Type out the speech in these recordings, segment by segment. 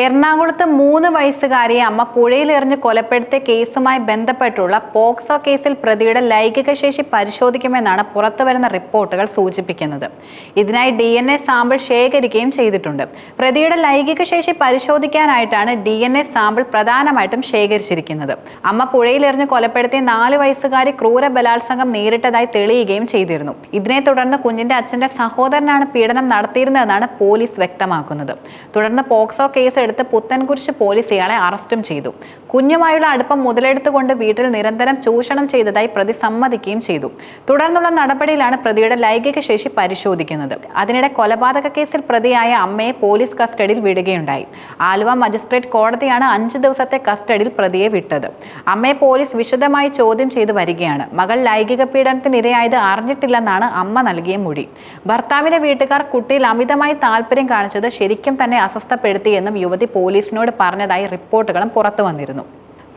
എറണാകുളത്ത് മൂന്ന് വയസ്സുകാരിയെ അമ്മ പുഴയിലെറിഞ്ഞ് കൊലപ്പെടുത്തിയ കേസുമായി ബന്ധപ്പെട്ടുള്ള പോക്സോ കേസിൽ പ്രതിയുടെ ലൈംഗിക ശേഷി പരിശോധിക്കുമെന്നാണ് പുറത്തുവരുന്ന റിപ്പോർട്ടുകൾ സൂചിപ്പിക്കുന്നത്. ഇതിനായി ഡി എൻ എ സാമ്പിൾ ശേഖരിക്കുകയും ചെയ്തിട്ടുണ്ട്. പ്രതിയുടെ ലൈംഗിക ശേഷി പരിശോധിക്കാനായിട്ടാണ് ഡി എൻ എ സാമ്പിൾ പ്രധാനമായിട്ടും ശേഖരിച്ചിരിക്കുന്നത്. അമ്മ പുഴയിലെറിഞ്ഞ് കൊലപ്പെടുത്തിയ നാല് വയസ്സുകാരി ക്രൂര ബലാത്സംഗം നേരിട്ടതായി തെളിയുകയും ചെയ്തിരുന്നു. ഇതിനെ തുടർന്ന് കുഞ്ഞിന്റെ അച്ഛന്റെ സഹോദരനാണ് പീഡനം നടത്തിയിരുന്നതെന്നാണ് പോലീസ് വ്യക്തമാക്കുന്നത്. തുടർന്ന് പോക്സോ കേസ് എടുത്ത് പുത്തൻകുരിശ് പോലീസ് ഇയാളെ അറസ്റ്റും ചെയ്തു. കുഞ്ഞുമായുള്ള അടുപ്പം മുതലെടുത്തുകൊണ്ട് വീട്ടിൽ നിരന്തരം ചൂഷണം ചെയ്തതായി പ്രതി സമ്മതിക്കുകയും ചെയ്തു. തുടർന്നുള്ള നടപടിയിലാണ് പ്രതിയുടെ ലൈംഗിക ശേഷി പരിശോധിക്കുന്നത്. അതിനിടെ കൊലപാതക കേസിൽ പ്രതിയായ അമ്മയെ പോലീസ് കസ്റ്റഡിയിൽ വിടുകയുണ്ടായി. ആലുവ മജിസ്ട്രേറ്റ് കോടതിയാണ് അഞ്ച് ദിവസത്തെ കസ്റ്റഡിയിൽ പ്രതിയെ വിട്ടത്. അമ്മയെ പോലീസ് വിശദമായി ചോദ്യം ചെയ്തു വരികയാണ്. മകൾ ലൈംഗിക പീഡനത്തിനിരയായത് അറിഞ്ഞിട്ടില്ലെന്നാണ് അമ്മ നൽകിയ മൊഴി. ഭർത്താവിന്റെ വീട്ടുകാർ കുട്ടിയിൽ അമിതമായി താല്പര്യം കാണിച്ചത് ശരിക്കും തന്നെ അസ്വസ്ഥപ്പെടുത്തിയെന്നും യുവതി പോലീസിനോട് പറഞ്ഞതായി റിപ്പോർട്ടുകളും പുറത്തു വന്നിരുന്നു.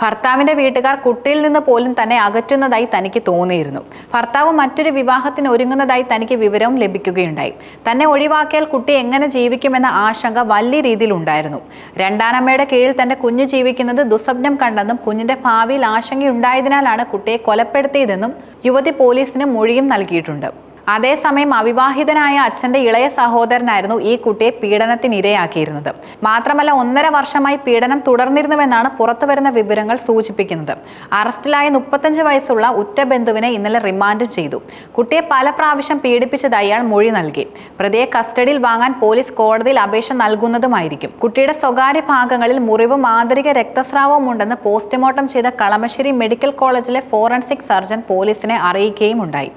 ഭർത്താവിന്റെ വീട്ടുകാർ കുട്ടിയിൽ നിന്ന് പോലും തന്നെ അകറ്റുന്നതായി തനിക്ക് തോന്നിയിരുന്നു. ഭർത്താവ് മറ്റൊരു വിവാഹത്തിന് ഒരുങ്ങുന്നതായി തനിക്ക് വിവരവും ലഭിക്കുകയുണ്ടായി. തന്നെ ഒഴിവാക്കിയാൽ കുട്ടി എങ്ങനെ ജീവിക്കുമെന്ന ആശങ്ക വലിയ രീതിയിൽ ഉണ്ടായിരുന്നു. രണ്ടാനമ്മയുടെ കീഴിൽ തന്റെ കുഞ്ഞ് ജീവിക്കുന്നത് ദുസ്വപ്നം കണ്ടെന്നും കുഞ്ഞിന്റെ ഭാവിയിൽ ആശങ്കയുണ്ടായതിനാലാണ് കുട്ടിയെ കൊലപ്പെടുത്തിയതെന്നും യുവതി പോലീസിന് മൊഴിയും നൽകിയിട്ടുണ്ട്. അതേസമയം അവിവാഹിതനായ അച്ഛന്റെ ഇളയ സഹോദരനായിരുന്നു ഈ കുട്ടിയെ പീഡനത്തിനിരയാക്കിയിരുന്നത് മാത്രമല്ല ഒന്നര വർഷമായി പീഡനം തുടർന്നിരുന്നുവെന്നാണ് പുറത്തുവരുന്ന വിവരങ്ങൾ സൂചിപ്പിക്കുന്നത്. അറസ്റ്റിലായ മുപ്പത്തഞ്ച് വയസ്സുള്ള ഉറ്റ ബന്ധുവിനെ ഇന്നലെ റിമാൻഡും ചെയ്തു. കുട്ടിയെ പല പ്രാവശ്യം പീഡിപ്പിച്ചതായി അയാൾ മൊഴി നൽകി. പ്രതിയെ കസ്റ്റഡിയിൽ വാങ്ങാൻ പോലീസ് കോടതിയിൽ അപേക്ഷ നൽകുന്നതുമായിരിക്കും. കുട്ടിയുടെ സ്വകാര്യ ഭാഗങ്ങളിൽ മുറിവും ആന്തരിക രക്തസ്രാവവും ഉണ്ടെന്ന് പോസ്റ്റ്മോർട്ടം ചെയ്ത കളമശ്ശേരി മെഡിക്കൽ കോളേജിലെ ഫോറൻസിക് സർജൻ പോലീസിനെ അറിയിക്കുകയും ഉണ്ടായി.